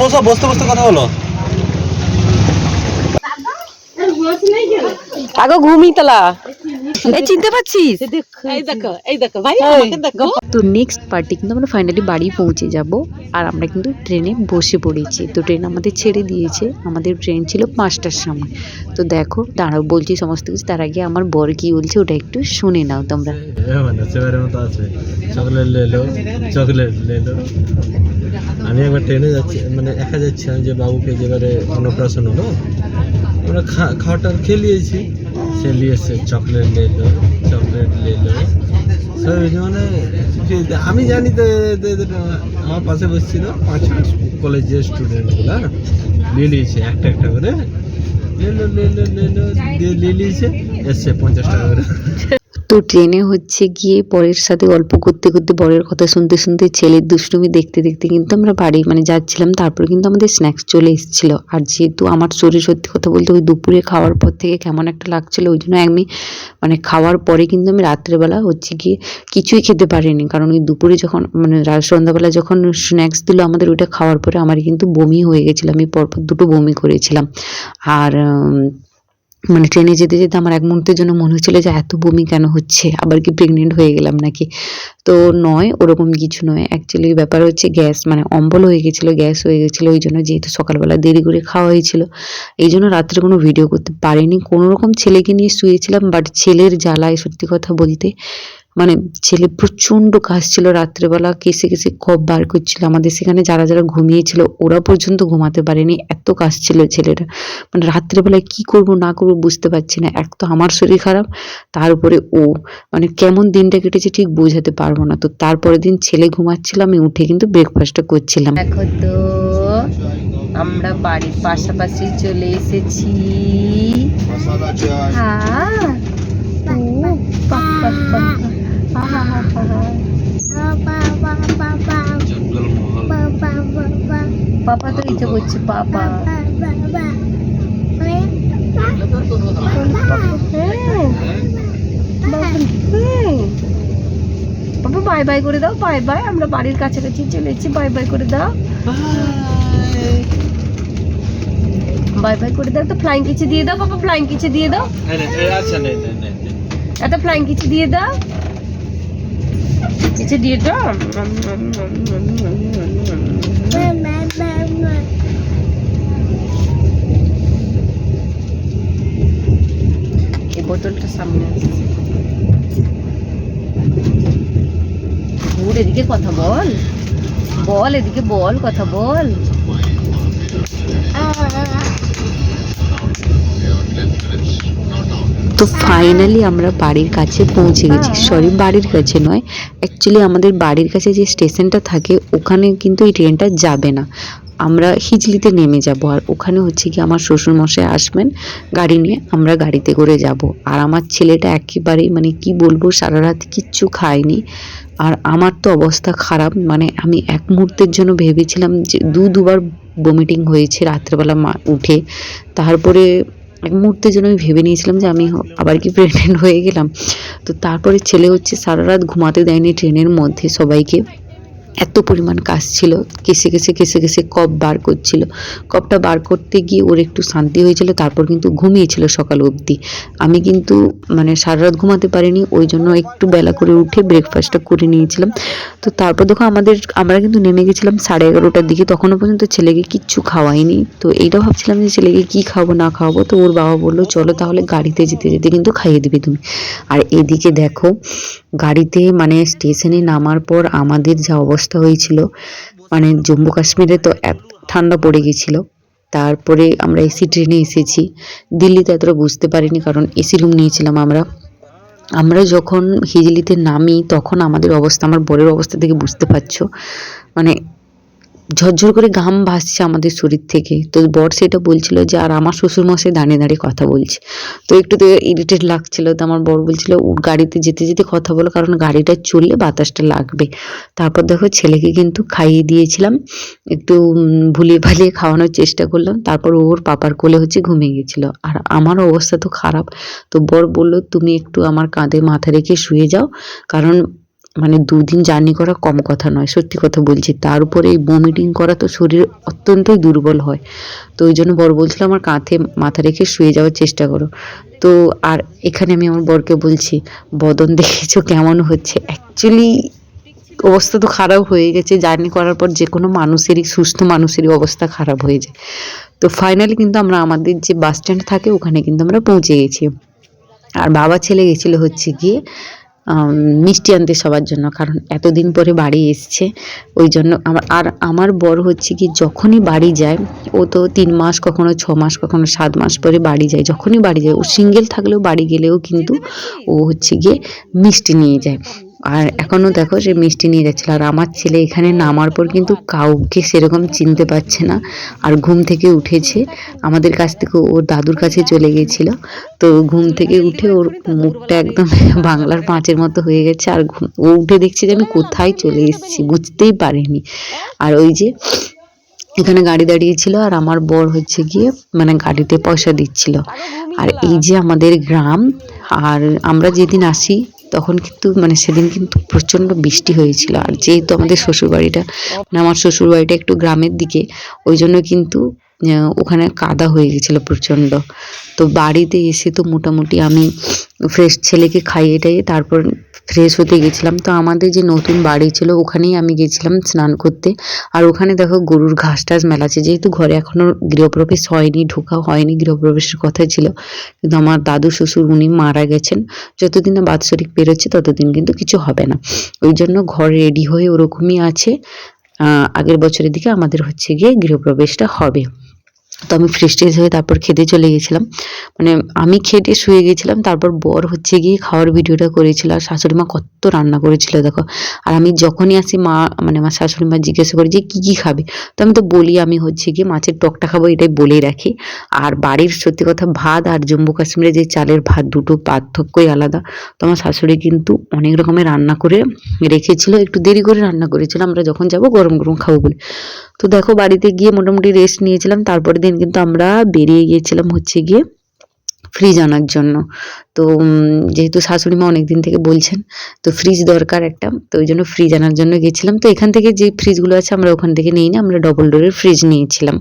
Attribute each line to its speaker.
Speaker 1: বসো বসতে বসতে কথা হলো
Speaker 2: আগো ঘুমিতলা এই চিনতে পারছিস?
Speaker 3: এই দেখো এই দেখো ভাই আমাকে দেখো।
Speaker 4: তো নেক্সট পার্টি কিন্তু আমরা ফাইনালি বাড়ি পৌঁছে যাব আর আমরা কিন্তু ট্রেনে বসে পড়েছি। তো ট্রেন আমাদের ছেড়ে দিয়েছে আমাদের ট্রেন ছিল পাঁচটার সময়। তো দেখো দাঁড়াও বলছি সমস্ত কিছু তার আগে আমার বর কি বলছে ওটা একটু শুনে নাও তোমরা।
Speaker 1: মানে মতো আছে। চকলেট লেলো চকলেট লেলো আমি একবার ট্রেনে যাচ্ছি মানে একা যাচ্ছিলাম যে বাবুকে যেবারে অন্নপ্রাশন হলো আমরা খাওয়াটা সে নিয়েছে চকলেট লেলো চকলেট লেলো সব এই যে মানে আমি জানি তো আমার পাশে বসছিল পাঁচ কলেজের স্টুডেন্টগুলো নিয়ে নিয়েছে একটা একটা করে। নিয়ে নিয়েছে, এসছে পঞ্চাশ টাকা করে।
Speaker 4: তো ট্রেনে হচ্ছে গিয়ে বরের সাথে গল্প করতে করতে, বরের কথা শুনতে শুনতে ছেলের দুষ্টুমি দেখতে দেখতে কিন্তু আমরা বাড়ি মানে যাচ্ছিলাম, তারপরে কিন্তু আমাদের স্ন্যাক্স চলে এসেছিল। আর যেহেতু আমার শরীর সত্যি কথা বলতে ওই দুপুরে খাওয়ার পর থেকে কেমন একটা লাগছিল, ওই জন্য আমি মানে খাওয়ার পরে কিন্তু আমি রাত্রেবেলা হচ্ছে গিয়ে কিছুই খেতে পারিনি। কারণ ওই দুপুরে যখন মানে সন্ধ্যাবেলা যখন স্ন্যাক্স দিল আমাদের, ওইটা খাওয়ার পরে আমার কিন্তু বমি হয়ে গেছিল। আমি পরপর দুটো বমি করেছিলাম। আর মানে ট্রেনে যেতে যেতে আমার এক মুহূর্তের জন্য মনে হচ্ছিল যে এত বমি কেন হচ্ছে? আবার কি প্রেগনেন্ট হয়ে গেলাম নাকি? তো নয়, ওরকম কিছু নয়। অ্যাকচুয়ালি ব্যাপার হচ্ছে গ্যাস মানে অম্বল হয়ে গেছিল গ্যাস হয়ে গেছিল ওই জন্য যেহেতু সকালবেলা দেরি করে খাওয়া হয়েছিল। এই জন্য রাত্রে কোনো ভিডিও করতে পারিনি। কোনো রকম ছেলেকে নিয়ে শুয়েছিলাম বাট ছেলের জ্বালায় সত্যি কথা বলতে মানে ছেলে প্রচণ্ড কাশছিল রাত্রেবেলা কেসে কেসে কপ বার করছিল আমাদের সেখানে যারা যারা ঘুমিয়েছিল ওরা পর্যন্ত ঘুমাতে পারেনি এত কাশছিল ছেলেরা মানে রাত্রেবেলায় কি করব না করব বুঝতে পারছি না এক তো আমার শরীর খারাপ তার উপরে ও। মানে কেমন দিনটা কেটেছে ঠিক বোঝাতে পারব না। তো তারপরের দিন ছেলে ঘুমাচ্ছিল আমি উঠে কিন্তু ব্রেকফাস্টটা করছিলাম।
Speaker 2: দেখো তো আমরা বাড়ির পাশাপাশি চলে এসেছি। হ্যাঁ। পাপা তো যে বলছে পাপা। হ্যাঁ। বাবা বাই বাই করে দাও বাই বাই। আমরা বাড়ির কাছাকাছি চলে এসেছি বাই বাই করে দাও। বাই বাই করে দাও তো ফ্লাইং কিচে দিয়ে দাও বাবা ফ্লাইং কিচে দিয়ে দাও।
Speaker 1: আচ্ছা নেই
Speaker 2: একটা ফ্লাইং কিচে দিয়ে দাও। কিচে দিয়ে দাও এই বোতলটা সামনে আসছে ঘুর এদিকে কথা বল। বল এদিকে বল, কথা বল।
Speaker 4: তো ফাইনালি আমরা বাড়ির কাছে পৌঁছে গেছি। সরি বাড়ির কাছে নয়। অ্যাকচুয়ালি আমাদের বাড়ির কাছে যে স্টেশনটা থাকে, ওখানে কিন্তু এই ট্রেনটা যাবে না। আমরা হিজলিতে নেমে যাব আর ওখানে হচ্ছে কি আমার শ্বশুরমশাই আসবেন গাড়ি নিয়ে, আমরা গাড়িতে করে যাব। আর আমার ছেলেটা একেবারেই মানে কি বলব, সারা রাত কিচ্ছু খায়নি। আর আমার তো অবস্থা খারাপ মানে আমি এক মুহূর্তের জন্য ভেবেছিলাম যে দু দুবার বমিটিং হয়েছে রাত্রেবেলা মা উঠে। তারপরে এক মুহূর্তের জন্য আমি ভেবে নিয়েছিলাম যে আমি আবার কি প্রেগনেন্ট হয়ে গেলাম। তো তারপরে ছেলে হচ্ছে সারা রাত ঘুমাতে দেয়নি ট্রেনের মধ্যে সবাইকে। এত পরিমাণ কাজ ছিল, কেসে কেসে কেসে কেসে কপ বার করছিল। কপটা বার করতে গিয়ে ওর একটু শান্তি হয়েছিল, তারপর কিন্তু ঘুমিয়েছিল সকাল অবধি। আমি কিন্তু মানে সারা রাত ঘুমাতে পারিনি, ওই জন্য একটু বেলা করে উঠে ব্রেকফাস্টটা করে নিয়েছিলাম। তো তারপর দেখো আমাদের, আমরা কিন্তু নেমে গেছিলাম সাড়ে এগারোটার দিকে, তখনও পর্যন্ত ছেলেকে কিচ্ছু খাওয়াইনি। তো এইটা ভাবছিলাম যে ছেলেকে কি খাব, না খাওয়াবো তো ওর বাবা বলল, চলো তাহলে গাড়িতে যেতে যেতে কিন্তু খাইয়ে দিবে তুমি। আর এদিকে দেখো, গাড়িতে মানে স্টেশনে নামার পর আমাদের যা অবস্থা হয়েছিল। মানে জম্মু কাশ্মীরে তো ঠান্ডা পড়ে গেছিল। তারপরে আমরা এসি ট্রেনে এসেছি। দিল্লিতে এতটা বুঝতে পারিনি কারণ এসি রুম নিয়েছিলাম আমরা। আমরা যখন হিজলিতে নামি তখন আমাদের অবস্থা, আমার বরের অবস্থা থেকে বুঝতে পারছ। মানে ঝরঝর করে ঘাম ভাসছে আমাদের শরীর থেকে। তো বর সেটা বলছিল যে, আর আমার শ্বশুরমশাই দাঁড়িয়ে দাঁড়িয়ে কথা বলছে। তো একটু তো ইরিটেট লাগছিল। তো আমার বর বলছিল "ও গাড়িতে যেতে যেতে কথা বলো, কারণ গাড়িটা চললে বাতাসটা লাগবে। তারপর দেখো ছেলেকে কিন্তু খাইয়ে দিয়েছিলাম। একটু ভুলিয়ে ভালিয়ে খাওয়ানোর চেষ্টা করলাম। তারপর ওর পাপার কোলে হচ্ছে ঘুমিয়ে গেছিল। আর আমার অবস্থা তো খারাপ। তো বর বলল, তুমি একটু আমার কাঁধে মাথা রেখে শুয়ে যাও। কারণ মানে দুদিন জার্নি করা কম কথা নয়, সত্যি কথা বলছি। তার উপরে এই বমিটিং করা তো শরীর অত্যন্তই দুর্বল হয়। তো ওই জন্য বর বলছিল, আমার কাঁধে মাথা রেখে শুয়ে যাওয়ার চেষ্টা করো। তো আর এখানে আমি আমার বরকে বলছি, বদন দেখেছ কেমন হচ্ছে? অ্যাকচুয়ালি অবস্থা তো খারাপ হয়ে গেছে। জার্নি করার পর যে কোনো মানুষেরই, সুস্থ মানুষেরই অবস্থা খারাপ হয়ে যায়। তো ফাইনালি কিন্তু আমরা আমাদের যে বাস স্ট্যান্ড থাকে, ওখানে কিন্তু আমরা পৌঁছে গেছি। আর বাবা ছেলে গেছিল হচ্ছে গিয়ে মিষ্টি আনতে সবার জন্য কারণ এতদিন পরে বাড়ি এসছে। ওই জন্য আমার আর আমার বর হচ্ছে কি যখনই বাড়ি যায় ও তো তিন মাস কখনো ছ মাস কখনো সাত মাস পরে বাড়ি যায়। যখনই বাড়ি যায় ও সিঙ্গেল থাকলেও বাড়ি গেলেও কিন্তু ও হচ্ছে গিয়ে মিষ্টি নিয়ে যায়। আর এখনও দেখো সে মিষ্টি নিয়ে যাচ্ছিল। আর আমার ছেলে এখানে নামার পর কিন্তু কাউকে সেরকম চিনতে পারছে না। আর ঘুম থেকে উঠেছে। আমাদের কাছ থেকে ওর দাদুর কাছে চলে গেছিল তো ঘুম থেকে উঠে ওর মুখটা একদম বাংলার পাঁচের মতো হয়ে গেছে। আর ঘুম- ও উঠে দেখছে যে আমি কোথায় চলে এসেছি, বুঝতেই পারিনি। আর ওই যে এখানে গাড়ি দাঁড়িয়েছিল আর আমার বর হচ্ছে গিয়ে মানে গাড়িতে পয়সা দিচ্ছিল। আর এই যে আমাদের গ্রাম, আর আমরা যেদিন আসি তখন কিন্তু মানে সেদিন কিন্তু প্রচণ্ড বৃষ্টি হয়েছিল। আর যেহেতু আমাদের শ্বশুরবাড়িটা মানে আমার শ্বশুরবাড়িটা একটু গ্রামের দিকে, ওই জন্য কিন্তু ওখানে কাদা হয়ে গেছিল প্রচণ্ড। তো বাড়িতে এসে তো মোটামুটি আমি ফ্রেশ ছেলেকে খাইয়ে টাইয়ে তারপর ফ্রেশ হতে গেছিলাম। তো আমাদের যে নতুন বাড়ি ছিল, ওখানেই আমি গেছিলাম স্নান করতে। আর ওখানে দেখো গরুর ঘাস টাস মেলাচ্ছে যেহেতু ঘরে এখনও গৃহপ্রবেশ হয়নি, ঢোকা হয়নি, গৃহপ্রবেশের কথা ছিল। কিন্তু আমার দাদু, শ্বশুর, উনি মারা গেছেন। যতদিন না বাৎসরিক পেরোচ্ছে, ততদিন কিন্তু কিছু হবে না। ওই জন্য ঘর রেডি হয়ে ওরকমই আছে। আগের বছরের দিকে আমাদের হচ্ছে গিয়ে গৃহপ্রবেশটা হবে। তো আমি ফ্রেশ ট্রেশ হয়ে তারপর খেতে চলে গেছিলাম। মানে আমি খেটে শুয়ে গেছিলাম, তারপর বর হচ্ছে গিয়ে খাওয়ার ভিডিওটা করেছিল আর শাশুড়ি মা কত রান্না করেছিল দেখো। আর আমি যখনই আসি মা মানে আমার শাশুড়ি মা জিজ্ঞাসা করে যে কী কী খাবে, তো আমি তো বলি আমি হচ্ছে গিয়ে মাছের টকটা খাব এটাই বলেই রাখি। আর বাড়ির সত্যি কথা ভাত আর জম্মু কাশ্মীরে যে চালের ভাত দুটো পার্থক্যই আলাদা। তো আমার শাশুড়ি কিন্তু অনেক রকমের রান্না করে রেখেছিল, একটু দেরি করে রান্না করেছিল, আমরা যখন যাব গরম গরম খাব বলে। তো দেখো বাড়িতে গিয়ে মোটামুটি রেস্ট নিয়েছিলাম, তারপরের দিন কিন্তু আমরা বেরিয়ে গিয়েছিলাম হচ্ছে গিয়ে ফ্রিজ আনার জন্য। তো যেহেতু শাশুড়ি মা অনেকদিন থেকে বলছেন, তো ফ্রিজ দরকার একটা, তো ওই জন্য ফ্রিজ আনার জন্য গেছিলাম। তো এখান থেকে যে ফ্রিজগুলো আছে আমরা ওখান থেকে নিই না, আমরা ডবল ডোরের ফ্রিজ নিয়েছিলাম।